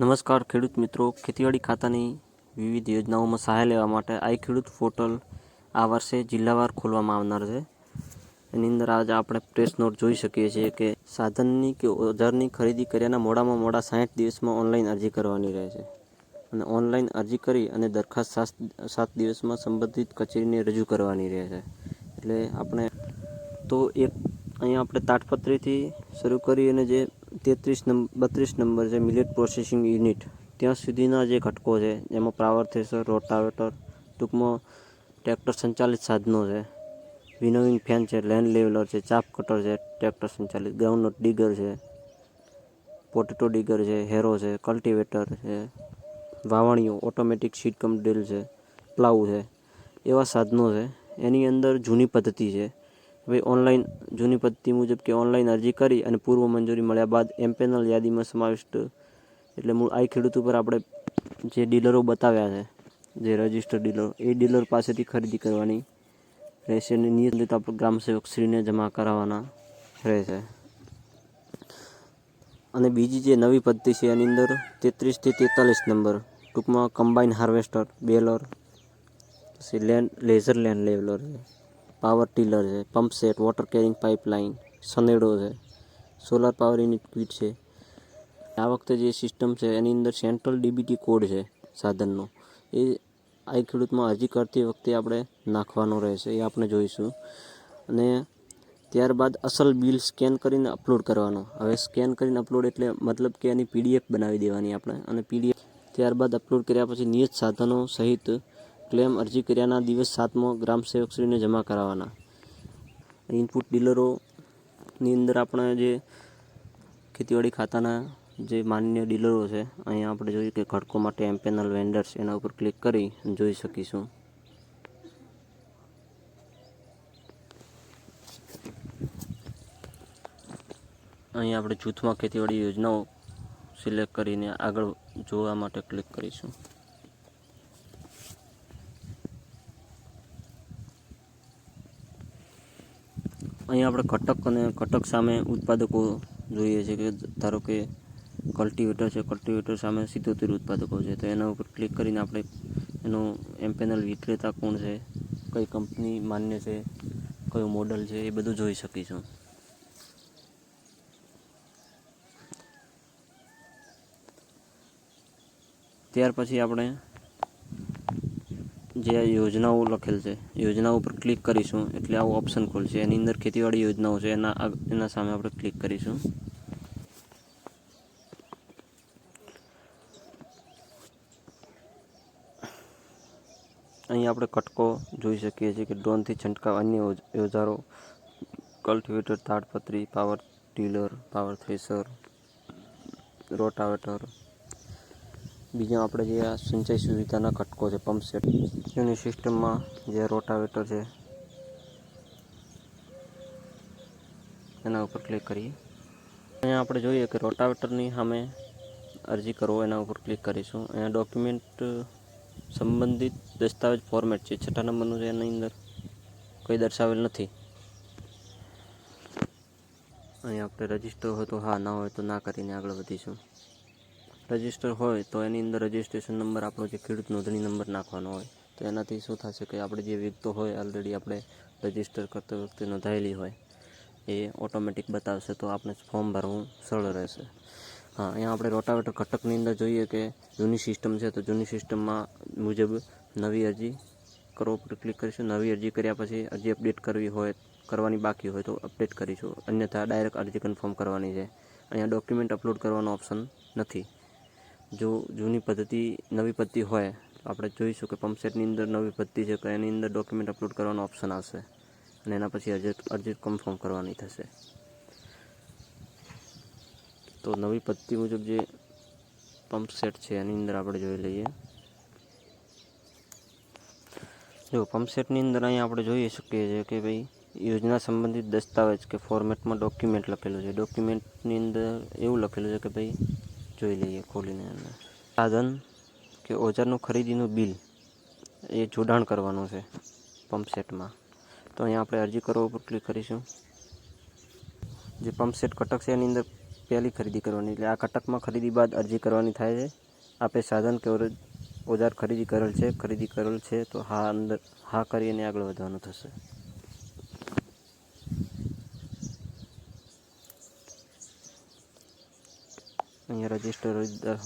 નમસ્કાર, ખેડૂત મિત્રો. ખેતીવાડી ખાતાની વિવિધ યોજનાઓમાં સહાય લેવા માટે આઈ ખેડૂત પોર્ટલ આ વર્ષે જિલ્લાવાર ખોલવામાં આવનાર છે. એની અંદર આજે આપણે પ્રેસ નોટ જોઈ શકીએ છીએ કે સાધનની કે ઓજારની ખરીદી કર્યાના મોડામાં મોડા સાઠ દિવસમાં ઓનલાઈન અરજી કરવાની રહે છે. અને ઓનલાઈન અરજી કરી અને દરખાસ્ત સાત સાત દિવસમાં સંબંધિત કચેરીને રજૂ કરવાની રહે છે. એટલે આપણે તો એક અહીંયા આપણે તાટપત્રીથી શરૂ કરી અને જે તેત્રીસ નંબર બત્રીસ નંબર છે મિલેટ પ્રોસેસિંગ યુનિટ ત્યાં સુધીના જે ઘટકો છે, જેમાં પાવર થ્રેસર રોટાવેટર ટૂંકમાં ટ્રેક્ટર સંચાલિત સાધનો છે. વિનોવિંગ ફેન છે લેન્ડ લેવલર છે, ચાપ કટર છે ટ્રેક્ટર સંચાલિત ગ્રાઉન્ડનટ ડીગર છે પોટેટો ડીગર છે હેરો છે કલ્ટિવેટર છે, વાવણીઓ ઓટોમેટિક સીડ કમ છે પ્લાવ છે, એવા સાધનો છે. એની અંદર જૂની પદ્ધતિ છે. હવે ઓનલાઈન જૂની પદ્ધતિ મુજબ કે ઓનલાઈન અરજી કરી અને પૂર્વ મંજૂરી મળ્યા બાદ એમપેનલ યાદીમાં સમાવિષ્ટ એટલે મૂળ આ ખેડૂત ઉપર આપણે જે ડીલરો બતાવ્યા છે, જે રજિસ્ટર ડીલર, એ ડીલર પાસેથી ખરીદી કરવાની રહેશે અને નિયમિત આપણે ગ્રામસેવકશ્રીને જમા કરાવવાના રહેશે. અને બીજી જે નવી પદ્ધતિ છે એની અંદર તેત્રીસથી તેતાલીસ નંબર ટૂંકમાં કમ્બાઈન હાર્વેસ્ટર બેલર પછી લેન્ડ લેઝર લેન્ડ લેવલર છે. પાવર ટીલર છે, pump set, water carrying pipeline, Sanedo છે, સોલાર પાવર યુનિટ કીટ છે. આ વખતે જે સિસ્ટમ છે, એની અંદર સેન્ટ્રલ ડીબીટી કોડ છે સાધનનો. એ આઈ ખેડૂતમાં અરજી કરતી વખતે આપણે નાખવાનો રહેશે, એ આપણે જોઈશું. અને ત્યારબાદ અસલ બિલ સ્કેન કરીને અપલોડ કરવાનો. હવે સ્કેન કરીને અપલોડ એટલે મતલબ કે એની પીડીએફ બનાવી દેવાની આપણે. અને પીડીએફ ત્યારબાદ અપલોડ કર્યા પછી નિયત સાધનો સહિત ક્લેમ અરજી કર્યાના દિવસ સાતમો ગ્રામ સેવકશ્રીને જમા કરાવવાના. ઇનપુટ ડીલરોની અંદર આપણે જે ખેતીવાડી ખાતાના જે માન્ય ડીલરો છે, અહીંયા આપણે જોઈએ કે ખડકો માટે એમપેનલ વેન્ડર્સ એના ઉપર ક્લિક કરી જોઈ શકીશું. અહીં આપણે જૂથમાં ખેતીવાડી યોજનાઓ સિલેક્ટ કરીને આગળ જોવા માટે ક્લિક કરીશું. અહીં આપણે કટક અને કટક સામે ઉત્પાદકો જોઈએ છે કે ધારો કે કલ્ટિવેટર છે કલ્ટિવેટર સામે સિત્તોતેર ઉત્પાદકો છે. તો એના ઉપર ક્લિક કરીને આપણે એનું એમપેનલ વિક્રેતા કોણ છે, કઈ કંપની માન્ય છે, કયું મોડલ છે, એ બધું જોઈ શકીશું. ત્યાર પછી આપણે જે આ યોજનાઓ લખેલ છે, યોજનાઓ ઉપર ક્લિક કરીશું, એટલે આવું ઓપ્શન ખોલશે એની અંદર ખેતીવાડી યોજનાઓ છે, એના એના સામે આપણે ક્લિક કરીશું. અહીં આપણે કટકો જોઈ શકીએ છીએ કે ડ્રોનથી છંટકાવ અન્ય યોજારો cultivator તાડપત્રી power tiller power thresher rotavator બીજા આપણે જે આ સિંચાઈ સુવિધાના ઘટકો છે પંપ સેટ એની સિસ્ટમમાં જે રોટાવેટર છે, એના ઉપર ક્લિક કરીએ. અહીંયા આપણે જોઈએ કે રોટાવેટરની સામે અરજી કરવો, એના ઉપર ક્લિક કરીશું. અહીંયા ડોક્યુમેન્ટ સંબંધિત દસ્તાવેજ ફોર્મેટ છે, છઠ્ઠા નંબરનું છે, એની અંદર કંઈ દર્શાવેલ નથી. અહીંયા આપણે રજિસ્ટર હોય તો હા, ના હોય તો ના કરીને આગળ વધીશું. રજિસ્ટર હોય તો એની અંદર રજિસ્ટ્રેશન નંબર આપણો જે ખેડૂત નોંધણી નંબર નાખવાનો હોય, તો એનાથી શું થશે કે આપણે જે વિગતો હોય ઓલરેડી આપણે રજિસ્ટર કરતી વખતે નોંધાયેલી હોય, એ ઓટોમેટિક બતાવશે તો આપણે ફોર્મ ભરવું સરળ રહેશે. હા, અહીંયા આપણે રોટાવેટર ઘટકની અંદર જોઈએ કે જૂની સિસ્ટમ છે તો જૂની સિસ્ટમમાં મુજબ નવી અરજી કરો પર ક્લિક કરીશું, નવી અરજી કર્યા પછી અરજી અપડેટ કરવી હોય, કરવાની બાકી હોય તો અપડેટ કરીશું. અન્યથા ડાયરેક્ટ અરજી કન્ફર્મ કરવાની છે. અહીંયા ડોક્યુમેન્ટ અપલોડ કરવાનો ઓપ્શન નથી. જો જૂની પદ્ધતિ, નવી પદ્ધતિ હોય, તો આપણે જોઈશું કે પંપસેટની અંદર નવી પદ્ધતિ છે, તો એની અંદર ડોક્યુમેન્ટ અપલોડ કરવાનો ઓપ્શન આવશે. અને એના પછી અરજી અરજી કન્ફર્મ કરવાની થશે. તો નવી પદ્ધતિ મુજબ જે પંપ સેટ છે, એની અંદર આપણે જોઈ લઈએ. જો પંપ સેટની અંદર અહીંયા આપણે જોઈ શકીએ છીએ કે ભાઈ, યોજના સંબંધિત દસ્તાવેજ કે ફોર્મેટમાં ડોક્યુમેન્ટ લખેલું છે. ડોક્યુમેન્ટની અંદર એવું લખેલું છે કે ભાઈ જોઈ લઈએ ખોલીને અંદર સાધન કે ઓજારનું ખરીદીનું બિલ એ જોડાણ કરવાનું છે પંપ સેટમાં. તો અહીંયા આપણે અરજી કરવા ઉપર ક્લિક કરીશું. જે પંપ સેટ કટક છે એની અંદર પહેલી ખરીદી કરવાની. એટલે આ કટકમાં ખરીદી બાદ અરજી કરવાની થાય છે. આપણે સાધન કે ઓજાર ખરીદી કરેલ છે, ખરીદી કરેલ છે, તો હા અંદર, હા કરીને આગળ વધવાનું થશે. અહીંયા રજિસ્ટર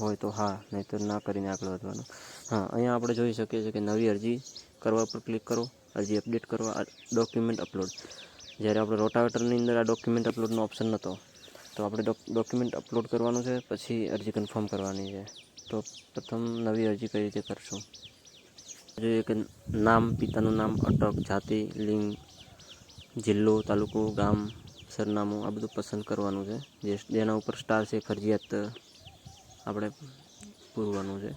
હોય તો હા, નહીંતર ના કરીને આગળ વધવાનું. હા, અહીંયા આપણે જોઈ શકીએ છીએ કે નવી અરજી કરવા પર ક્લિક કરો, અરજી અપડેટ કરવા ડોક્યુમેન્ટ અપલોડ. જ્યારે આપણે રોટાવેટરની અંદર આ ડોક્યુમેન્ટ અપલોડનો ઓપ્શન નહોતો તો આપણે ડોક્યુમેન્ટ અપલોડ કરવાનું છે, પછી અરજી કન્ફર્મ કરવાની છે. તો પ્રથમ નવી અરજી કઈ રીતે કરશું? જોઈએ કે નામ, પિતાનું નામ, અટક, જાતિ, લિંગ, જિલ્લો, તાલુકો, ગામ સરનામું આ બધું પસંદ કરવાનું છે. જે જેના ઉપર સ્ટાર છે, ફરજિયાત આપણે પૂરવાનું છે.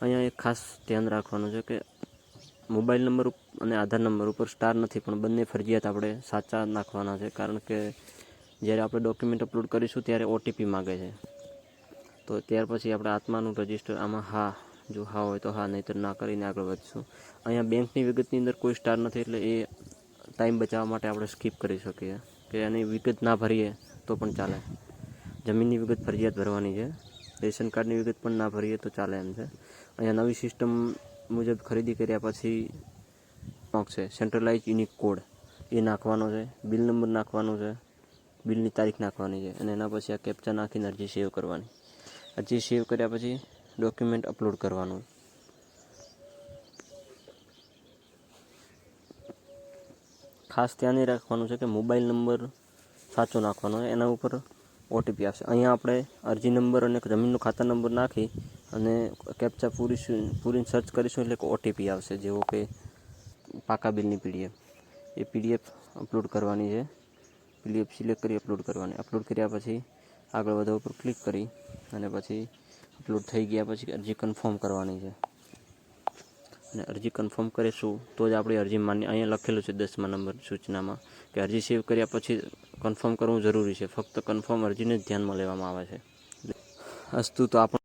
અહીંયા એક ખાસ ધ્યાન રાખવાનું છે કે મોબાઈલ નંબર અને આધાર નંબર ઉપર સ્ટાર નથી, પણ બંને ફરજિયાત આપણે સાચા નાખવાના છે. કારણ કે જ્યારે આપણે ડોક્યુમેન્ટ અપલોડ કરીશું ત્યારે ઓટીપી માગે છે. તો ત્યાર પછી આપણે આત્માનું રજિસ્ટર આમાં હા, જો હા હોય તો હા, નહીંતર ના કરીને આગળ વધશું. અહીંયા બેંકની વિગતની અંદર કોઈ સ્ટાર નથી એટલે એ ટાઈમ બચાવવા માટે આપણે સ્કીપ કરી શકીએ. કે એની વિગત ના ભરીએ તો પણ ચાલે. જમીનની વિગત ફરજિયાત ભરવાની છે. રેશન કાર્ડની વિગત પણ ના ભરીએ તો ચાલે એમ છે. અહીંયા નવી સિસ્ટમ મુજબ ખરીદી કર્યા પછી છે. સેન્ટ્રલાઇઝ યુનિક કોડ એ નાખવાનો છે. બિલ નંબર નાખવાનો છે. બિલની તારીખ નાખવાની છે. અને એના પછી આ કેપ્ચા નાખીને અરજી સેવ કરવાની. અરજી સેવ કર્યા પછી ડોક્યુમેન્ટ અપલોડ કરવાનું. ખાસ ધ્યાન એ રાખવાનું છે કે મોબાઈલ નંબર સાચો નાખવાનો હોય, એના ઉપર ઓટીપી આવશે. અહીંયા આપણે અરજી નંબર અને જમીનનો ખાતા નંબર નાખી અને કેપ્ચા પૂરીશું પૂરીને સર્ચ કરીશું એટલે ઓટીપી આવશે, જેવો કે પાકા બિલની પીડીએફ એ પીડીએફ અપલોડ કરવાની છે. પીડીએફ સિલેક્ટ કરી અપલોડ કરવાની. અપલોડ કર્યા પછી આગળ વધવા ઉપર ક્લિક કરી અને પછી અપલોડ થઈ ગયા પછી અરજી કન્ફર્મ કરવાની છે. અને અરજી કન્ફર્મ કરીશું, તો જ આપણી અરજી માન્ય, અહીંયા લખેલું છે દસમા નંબર સૂચનામાં કે અરજી સેવ કર્યા પછી કન્ફર્મ કરવું જરૂરી છે. ફક્ત કન્ફર્મ અરજીને જ ધ્યાનમાં લેવામાં આવે છે. અસ્તુ, તો આપણે